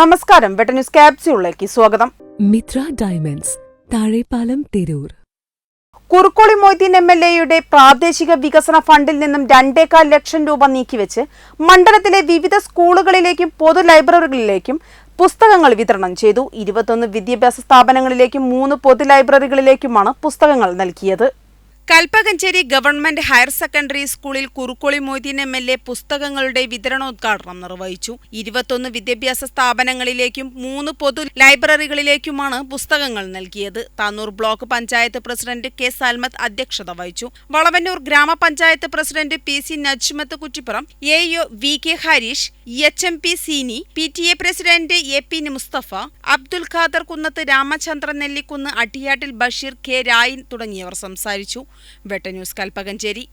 നമസ്കാരം. വെട്ട ന്യൂസ് ക്യാപ്സ്യൂളിലേക്ക് സ്വാഗതം. Mitra diamonds Thazhepalam Tirur. Kurukkoli Moideen M L എയുടെ പ്രാദേശിക വികസന ഫണ്ടിൽ നിന്നും രണ്ടേകാൽ ലക്ഷം രൂപ നീക്കിവെച്ച് മണ്ഡലത്തിലെ വിവിധ സ്കൂളുകളിലേക്കും പൊതു ലൈബ്രറികളിലേക്കും പുസ്തകങ്ങൾ വിതരണം ചെയ്തു. ഇരുപത്തൊന്ന് വിദ്യാഭ്യാസ സ്ഥാപനങ്ങളിലേക്കും മൂന്ന് പൊതു ലൈബ്രറികളിലേക്കുമാണ് പുസ്തകങ്ങൾ നൽകിയത്. കൽപ്പകഞ്ചേരി ഗവൺമെന്റ് ഹയർ സെക്കൻഡറി സ്കൂളിൽ Kurukkoli Moideen M L A പുസ്തകങ്ങളുടെ വിതരണോദ്ഘാടനം നിർവഹിച്ചു. ഇരുപത്തൊന്ന് വിദ്യാഭ്യാസ സ്ഥാപനങ്ങളിലേക്കും മൂന്ന് പൊതു ലൈബ്രറികളിലേക്കുമാണ് പുസ്തകങ്ങൾ നൽകിയത്. Tanur block panchayat president K Salmath അധ്യക്ഷത വഹിച്ചു. വളവന്നൂർ ഗ്രാമപഞ്ചായത്ത് president P C Najmath Kuttippuram A U V K Harish H M P Seeni P T A president A P Musthafa Abdul Khader Kunnath Ramachandran Nellikunnu Attiyattil Basheer K Rayin തുടങ്ങിയവർ സംസാരിച്ചു. വെട്ട news Kalpakanchery